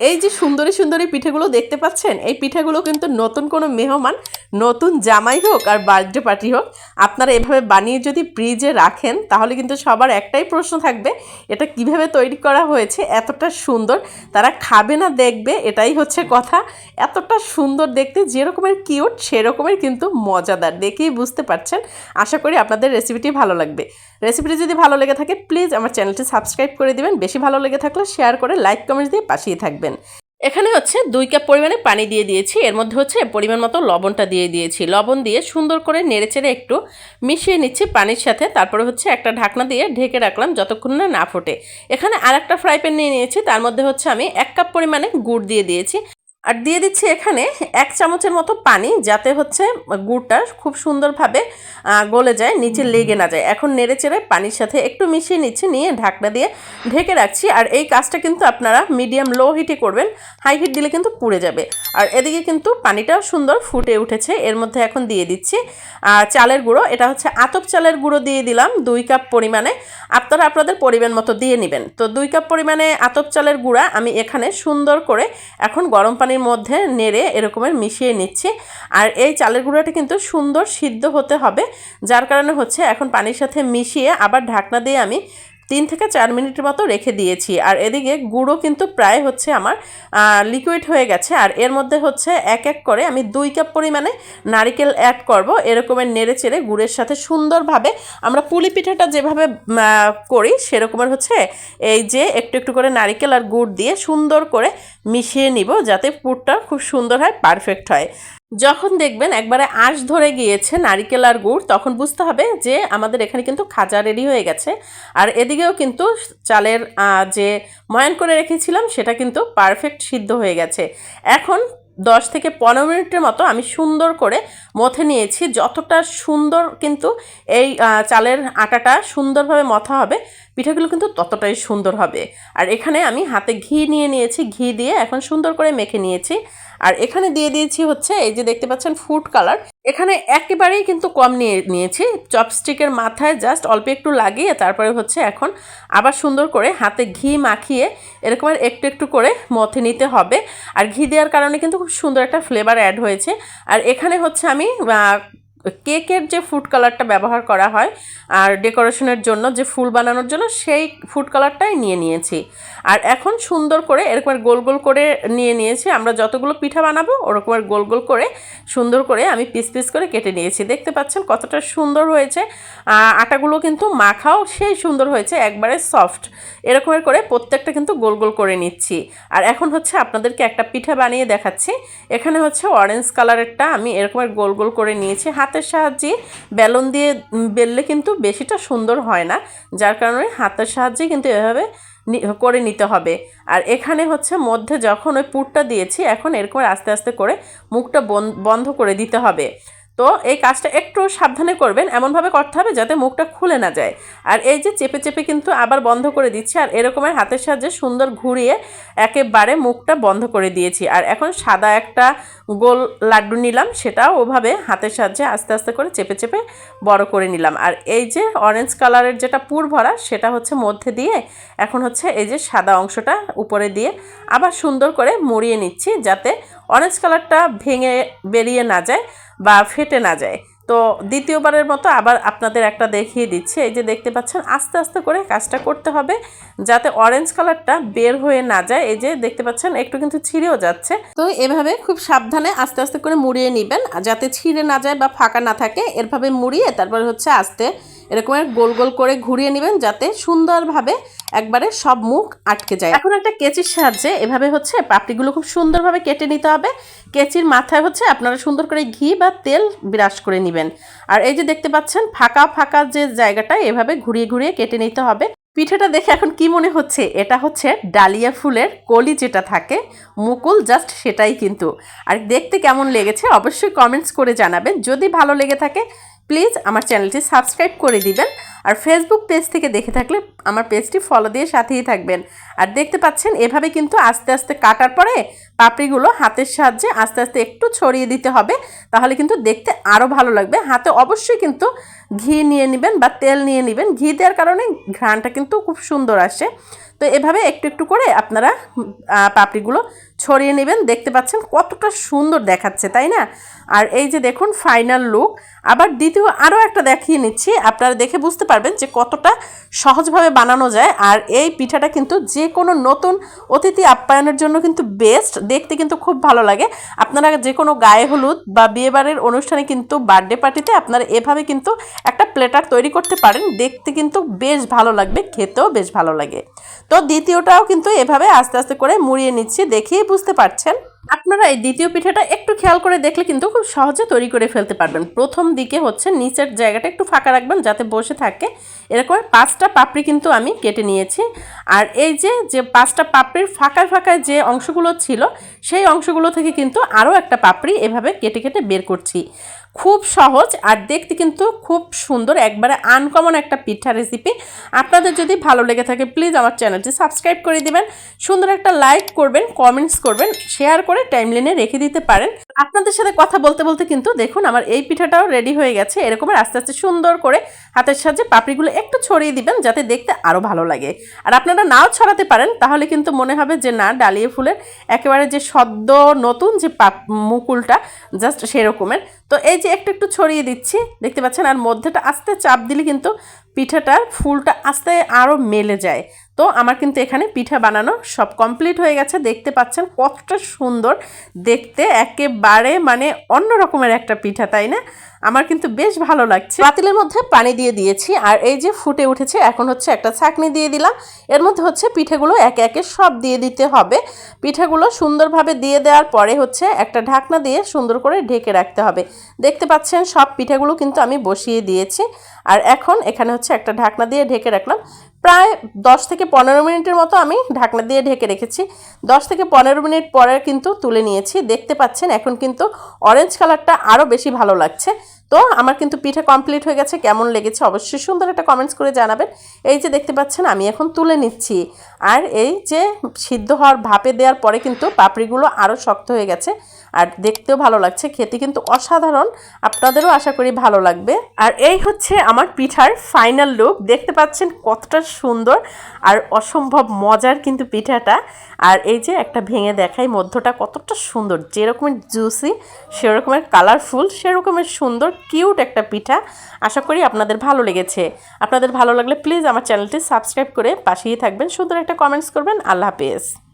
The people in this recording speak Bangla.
এই যে সুন্দরী সুন্দরী পিঠেগুলো দেখতে পাচ্ছেন, এই পিঠেগুলো কিন্তু নতুন কোনো মেহমান, নতুন জামাই হোক আর বার্থডে পার্টি হোক, আপনারা এভাবে বানিয়ে যদি ফ্রিজে রাখেন, তাহলে কিন্তু সবার একটাই প্রশ্ন থাকবে, এটা কীভাবে তৈরি করা হয়েছে, এতটা সুন্দর, তারা খাবে না দেখবে, এটাই হচ্ছে কথা, এতটা সুন্দর দেখতে, যেরকমের কিউট সেরকমের কিন্তু মজাদার, দেখেই বুঝতে পারছেন, আশা করি আপনাদের রেসিপিটি ভালো লাগবে। রেসিপিটি যদি ভালো লেগে থাকে প্লিজ আমার চ্যানেলটি সাবস্ক্রাইব করে দিবেন, বেশি ভালো লেগে থাকলে শেয়ার করে লাইক কমেন্টস দিয়ে পাশিয়ে থাকবেন। এখানে হচ্ছে দুই কাপ পরিমাণে পানি দিয়ে দিয়েছি। এর মধ্যে হচ্ছে পরিমাণ মতো লবণটা দিয়ে দিয়েছি। লবণ দিয়ে সুন্দর করে নেড়েচেড়ে একটু মিশিয়ে নিচ্ছি পানির সাথে। তারপরে হচ্ছে একটা ঢাকনা দিয়ে ঢেকে রাখলাম যতক্ষণ না না ফোটে। এখানে আর একটা ফ্রাই প্যান নিয়ে নিয়েছি। তার মধ্যে হচ্ছে আমি এক কাপ পরিমাণে গুড় দিয়ে দিয়েছি। আর দিয়ে দিচ্ছি এখানে এক চামচের মতো পানি যাতে হচ্ছে গুড়টা খুব সুন্দরভাবে গলে যায় নিচে লেগে না যায়। এখন নেড়ে চেড়ে পানির সাথে একটু মিশিয়ে নিচ্ছি নিয়ে ঢাকনা দিয়ে ঢেকে রাখছি। আর এই কাজটা কিন্তু আপনারা মিডিয়াম লো হিটে করবেন হাই হিট দিলে কিন্তু পুড়ে যাবে। আর এদিকে কিন্তু পানিটাও সুন্দর ফুটে উঠেছে। এর মধ্যে এখন দিয়ে দিচ্ছি আর চালের গুঁড়ো। এটা হচ্ছে আতপ চালের গুঁড়ো দিয়ে দিলাম দুই কাপ পরিমাণে। আপনারা আপনাদের পরিমাণ মতো দিয়ে নেবেন। তো দুই কাপ পরিমাণে আতপ চালের গুঁড়া আমি এখানে সুন্দর করে এখন গরম পানির মধ্যে নেড়ে এরকমের মিশিয়ে নিচ্ছি। আর এই চালের গুঁড়োটা কিন্তু সুন্দর সিদ্ধ হতে হবে। যার কারণে হচ্ছে এখন পানির সাথে মিশিয়ে আবার ঢাকনা দিয়ে আমি তিন থেকে চার মিনিটের মতো রেখে দিয়েছি। আর এদিকে গুঁড়ো কিন্তু প্রায় হচ্ছে আমার লিকুইড হয়ে গেছে। আর এর মধ্যে হচ্ছে এক এক করে আমি দুই কাপ পরিমাণে নারিকেল অ্যাড করব। এরকমের নেড়ে চেড়ে গুড়ের সাথে সুন্দরভাবে আমরা পুলি পিঠাটা যেভাবে করি সেরকমের হচ্ছে এই যে একটু একটু করে নারিকেল আর গুড় দিয়ে সুন্দর করে মিশিয়ে নিব যাতে পুরটা খুব সুন্দর হয় পারফেক্ট হয়। যখন দেখবেন একবারে আঁশ ধরে গিয়েছে নারিকেল আর গুড়, তখন বুঝতে হবে যে আমাদের এখানে কিন্তু খাজা রেডি হয়ে গেছে। আর এদিকেও কিন্তু চালের যে ময়ান করে রেখেছিলাম, সেটা কিন্তু পারফেক্ট সিদ্ধ হয়ে গেছে। এখন দশ থেকে পনেরো মিনিটের মতো আমি সুন্দর করে মথে নিয়েছি। যতটা সুন্দর কিন্তু এই চালের আটাটা সুন্দরভাবে মথা হবে পিঠাগুলো কিন্তু ততটাই সুন্দর হবে। আর এখানে আমি হাতে ঘি নিয়ে নিয়েছি, ঘি দিয়ে এখন সুন্দর করে মেখে নিয়েছি। আর এখানে দিয়ে দিয়েছি হচ্ছে, এই যে দেখতে পাচ্ছেন ফুড কালার। এখানে একেবারেই কিন্তু কম নিয়ে নিয়েছি, চপস্টিকের মাথায় জাস্ট অল্প একটু লাগিয়ে তারপরে হচ্ছে এখন আবার সুন্দর করে হাতে ঘি মাখিয়ে এরকমের একটু একটু করে মথে নিতে হবে। আর ঘি দেওয়ার কারণে কিন্তু খুব সুন্দর একটা ফ্লেভার অ্যাড হয়েছে। আর এখানে হচ্ছে আমি কেকের যে ফুড কালারটা ব্যবহার করা হয় আর ডেকোরেশনের জন্য যে ফুল বানানোর জন্য সেই ফুড কালারটাই নিয়ে নিয়েছি। আর এখন সুন্দর করে এরকমের গোল গোল করে নিয়ে নিয়েছি। আমরা যতগুলো পিঠা বানাবো ওরকমের গোল গোল করে সুন্দর করে আমি পিস পিস করে কেটে নিয়েছি। দেখতে পাচ্ছেন কতটা সুন্দর হয়েছে। আটাগুলো কিন্তু মাখাও সেই সুন্দর হয়েছে, একবারে সফট। এরকমের করে প্রত্যেকটা কিন্তু গোল গোল করে নিচ্ছি। আর এখন হচ্ছে আপনাদেরকে একটা পিঠা বানিয়ে দেখাচ্ছি। এখানে হচ্ছে অরেঞ্জ কালারেরটা আমি এরকমের গোল গোল করে নিয়েছি। হাতের সাহায্যে বেলন দিয়ে বেললে কিন্তু বেশিটা সুন্দর হয় না, যার কারণে হাতের সাহায্যে কিন্তু এভাবে করে নিতে হবে। আর এখানে হচ্ছে মধ্যে যখন ওই পুরটা দিয়েছি, এখন এরকম আস্তে আস্তে করে মুখটা বন- বন্ধ করে দিতে হবে। তো এই কাজটা একটু সাবধানে করবেন, এমনভাবে করতে হবে যাতে মুখটা খুলে না যায়। আর এই যে চেপে চেপে কিন্তু আবার বন্ধ করে দিচ্ছি, আর এরকমের হাতের সাহায্যে সুন্দর ঘুরিয়ে একেবারে মুখটা বন্ধ করে দিয়েছি। আর এখন সাদা একটা গোল লাড্ডু নিলাম, সেটাও ওভাবে হাতের সাহায্যে আস্তে আস্তে করে চেপে চেপে বড় করে নিলাম। আর এই যে অরেঞ্জ কালারের যেটা পুর ভরা, সেটা হচ্ছে মধ্যে দিয়ে, এখন হচ্ছে এই যে সাদা অংশটা উপরে দিয়ে আবার সুন্দর করে মুড়িয়ে নিচ্ছি যাতে অরেঞ্জ কালারটা ভেঙে বেরিয়ে না যায়। বা ফেটে না যায়। তো দ্বিতীয়বারের মতো আবার আপনাদের একটা দেখিয়ে দিচ্ছি। এই যে দেখতে পাচ্ছেন, আস্তে আস্তে করে কাজটা করতে হবে যাতে অরেঞ্জ কালারটা বের হয়ে না যায়। এই যে দেখতে পাচ্ছেন, একটু কিন্তু ছিঁড়েও যাচ্ছে। তো এভাবে খুব সাবধানে আস্তে আস্তে করে মুড়িয়ে নেবেন। যাতে ছিঁড়ে না যায় বা ফাঁকা না থাকে এরভাবে মুড়িয়ে তারপর হচ্ছে আস্তে এরকমের গোল গোল করে ঘুরিয়ে নেবেন যাতে সুন্দরভাবে একবারে সব মুখ আটকে যায়। এখন একটা কেচির সাহায্যে এভাবে হচ্ছে পাপড়িগুলো খুব সুন্দরভাবে কেটে নিতে হবে। কেচির মাথায় হচ্ছে আপনারা সুন্দর করে ঘি বা তেল বিরাজ করে নেবেন। আর এই যে দেখতে পাচ্ছেন, ফাঁকা ফাঁকা যে জায়গাটা, এভাবে ঘুরিয়ে ঘুরিয়ে কেটে নিতে হবে। পিঠেটা দেখে এখন কি মনে হচ্ছে? এটা হচ্ছে ডালিয়া ফুলের কলি যেটা থাকে, মুকুল জাস্ট সেটাই কিন্তু। আর দেখতে কেমন লেগেছে অবশ্যই কমেন্টস করে জানাবেন। যদি ভালো লেগে থাকে প্লিজ আমার চ্যানেলটি সাবস্ক্রাইব করে দিবেন। আর ফেসবুক পেজ থেকে দেখে থাকলে আমার পেজটি ফলো দিয়ে সাথেই থাকবেন। আর দেখতে পাচ্ছেন, এভাবে কিন্তু আস্তে আস্তে কাটার পরে পাপড়িগুলো হাতের সাহায্যে আস্তে আস্তে একটু ছড়িয়ে দিতে হবে, তাহলে কিন্তু দেখতে আরও ভালো লাগবে। হাতে অবশ্যই কিন্তু ঘি নিয়ে নেবেন বা তেল নিয়ে নেবেন। ঘি দেওয়ার কারণে ঘ্রাণটা কিন্তু খুব সুন্দর আসে। তো এভাবে একটু একটু করে আপনারা পাপড়িগুলো ছড়িয়ে নেবেন। দেখতে পাচ্ছেন কতটা সুন্দর দেখাচ্ছে, তাই না? আর এই যে দেখুন ফাইনাল লুক আবার দ্বিতীয় আরও একটা দেখিয়ে নিচ্ছি, আপনারা দেখে বুঝতে পারবেন যে কতটা সহজভাবে বানানো যায়। আর এই পিঠাটা কিন্তু যে কোনো নতুন অতিথি আপ্যায়নের জন্য কিন্তু বেস্ট দেখতে কিন্তু খুব ভালো লাগে। আপনারা যে কোনো গায়ে হলুদ বা বিয়েবাড়ির অনুষ্ঠানে কিন্তু বার্থডে পার্টিতে আপনারা এভাবে কিন্তু একটা প্লেটার তৈরি করতে পারেন। দেখতে কিন্তু বেশ ভালো লাগবে, খেতেও বেশ ভালো লাগে। তো দ্বিতীয়টাও কিন্তু এভাবে আস্তে আস্তে করে মুড়িয়ে নিচ্ছি, দেখেই বুঝতে পারছেন। আপনারা এই দ্বিতীয় পিঠাটা একটু খেয়াল করে দেখলে কিন্তু খুব সহজে তৈরি করে ফেলতে পারবেন। প্রথম দিকে হচ্ছে নিচের জায়গাটা একটু ফাঁকা রাখবেন যাতে বসে থাকে। এরকম পাঁচটা পাপড়ি কিন্তু আমি কেটে নিয়েছি। আর এই যে যে পাঁচটা পাপড়ির ফাঁকায় ফাঁকায় যে অংশগুলো ছিল, সেই অংশগুলো থেকে কিন্তু আরও একটা পাপড়ি এভাবে কেটে কেটে বের করছি। খুব সহজ আর দেখতে কিন্তু খুব সুন্দর, একবারে আনকমন একটা পিঠা রেসিপি আপনাদের যদি ভালো লেগে থাকে প্লিজ আমার চ্যানেলটি সাবস্ক্রাইব করে দিবেন। সুন্দর একটা লাইক করবেন কমেন্টস করবেন শেয়ার করে টাইমলাইনে রেখে দিতে পারেন। আপনাদের সাথে কথা বলতে বলতে কিন্তু দেখুন আমার এই পিঠাটাও রেডি হয়ে গেছে। এরকমের আস্তে আস্তে সুন্দর করে হাতের সাহায্যে পাপড়িগুলো একটু ছড়িয়ে দিবেন যাতে দেখতে আরও ভালো লাগে। আর আপনারা নাও ছড়াতে পারেন, তাহলে কিন্তু মনে হবে যে না, ডালিয়া ফুলের একেবারে যে সদ্য নতুন যে পাপ মুকুলটা জাস্ট সেরকমের। তো এই যে একটু একটু ছড়িয়ে দিচ্ছি, দেখতে পাচ্ছেন আর মধ্যেটা আস্তে চাপ দিলে কিন্তু পিঠাটার ফুলটা আস্তে আরও মেলে যায়। তো আমার কিন্তু এখানে পিঠা বানানো সব কমপ্লিট হয়ে গেছে। দেখতে পাচ্ছেন কতটা সুন্দর। দেখতে একেবারে মানে অন্য রকমের একটা পিঠা, তাই না? আমার কিন্তু বেশ ভালো লাগছে। পাতিলের মধ্যে পানি দিয়ে দিয়েছি আর এই যে ফুটে উঠেছে, এখন হচ্ছে একটা ছাকনি দিয়ে দিলাম। এর মধ্যে হচ্ছে পিঠেগুলো একে একে সব দিয়ে দিতে হবে। পিঠাগুলো সুন্দরভাবে দিয়ে দেওয়ার পরে হচ্ছে একটা ঢাকনা দিয়ে সুন্দর করে ঢেকে রাখতে হবে। দেখতে পাচ্ছেন সব পিঠেগুলো কিন্তু আমি বসিয়ে দিয়েছি। আর এখন এখানে হচ্ছে একটা ঢাকনা দিয়ে ঢেকে রাখলাম। প্রায় দশ থেকে পনেরো মিনিটের মতো আমি ঢাকনা দিয়ে ঢেকে রেখেছি। দশ থেকে পনেরো মিনিট পরে কিন্তু তুলে নিয়েছি। দেখতে পাচ্ছেন, এখন কিন্তু অরেঞ্জ কালারটা আরও বেশি ভালো লাগছে। তো আমার কিন্তু পিঠা কমপ্লিট হয়ে গেছে। কেমন লেগেছে অবশ্যই সুন্দর একটা কমেন্টস করে জানাবেন। এই যে দেখতে পাচ্ছেন, আমি এখন তুলে নিচ্ছি। আর এই যে সিদ্ধ হওয়ার ভাপে দেওয়ার পরে কিন্তু পাপড়িগুলো আরও শক্ত হয়ে গেছে। আর দেখতেও ভালো লাগছে, খেতে কিন্তু অসাধারণ। আপনাদেরও আশা করি ভালো লাগবে। আর এই হচ্ছে আমার পিঠার ফাইনাল লুক দেখতে পাচ্ছেন কতটা সুন্দর আর অসম্ভব মজার কিন্তু পিঠাটা। আর এই যে একটা ভেঙে দেখাই মধ্যটা কতটা সুন্দর, যেরকমের জুসি সেরকমের কালারফুল সেরকমের সুন্দর কিউট একটা পিঠা। আশা করি আপনাদের ভালো লেগেছে। আপনাদের ভালো লাগলে প্লিজ আমার চ্যানেলটি সাবস্ক্রাইব করে পাশেই থাকবেন। সুন্দর একটা কমেন্টস করবেন। আল্লাহ হাফেজ।